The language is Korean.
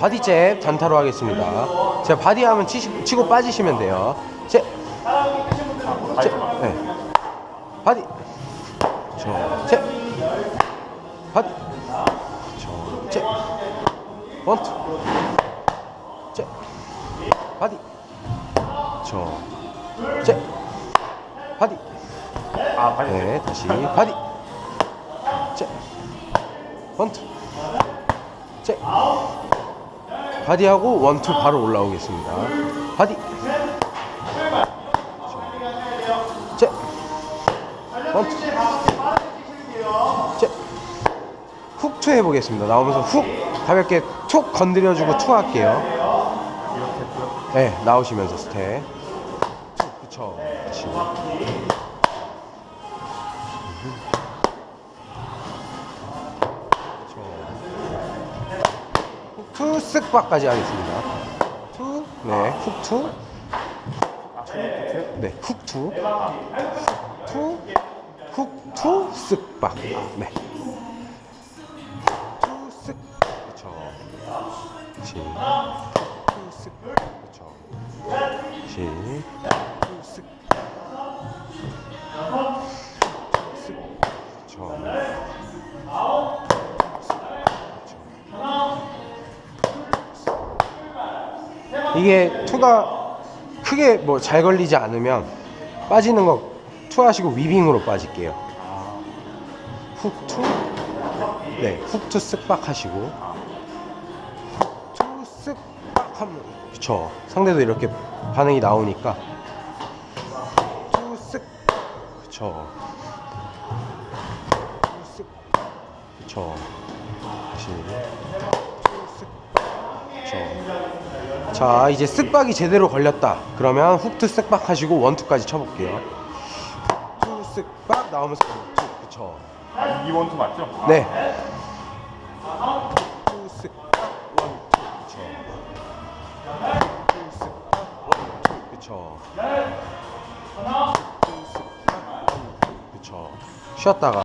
바디 잽 단타로 하겠습니다. 제가 바디 하면 치시, 치고 빠지시면 돼요. 제, 제, 네. 바디. 저, 제, 바디. 저, 제, 원투. 제, 바디. 저, 제, 바디. 아. 네, 다시 바디. 제, 원투. 제, 바디하고 원투 바로 올라오겠습니다. 바디. 제, 원투. 제, 훅투 해보겠습니다. 나오면서 훅 가볍게 툭 건드려주고 투 할게요. 네, 나오시면서 스텝. 툭, 그쵸. 다시. 투 쓱박까지 하겠습니다. 투, 네, 훅투, 네, 훅투, 훅투, 훅투 쓱박, 네, 훅투 쓱, 그렇죠. 시, 훅투 쓱, 그렇죠. 시, 훅투 쓱, 이게 투가 크게 뭐 잘 걸리지 않으면 빠지는 거 투하시고 위빙으로 빠질게요. 훅투. 네 훅투 쓱박 하시고. 훅투 쓱박 하면 그쵸. 상대도 이렇게 반응이 나오니까. 훅투 쓱. 그쵸. 훅투 쓱. 그쵸. 다시 자 이제 쓱박이 제대로 걸렸다. 그러면 훅투 쓱박 하시고 원투까지 쳐볼게요. 훅투 쓱박 나오면서 원투 그쵸? 아, 이 원투 맞죠? 네. 훅투 쓱박 원투 그쵸? 훅투 쓱박 원투 그쵸? 훅투 쓱박 원투 그쵸? 쉬었다가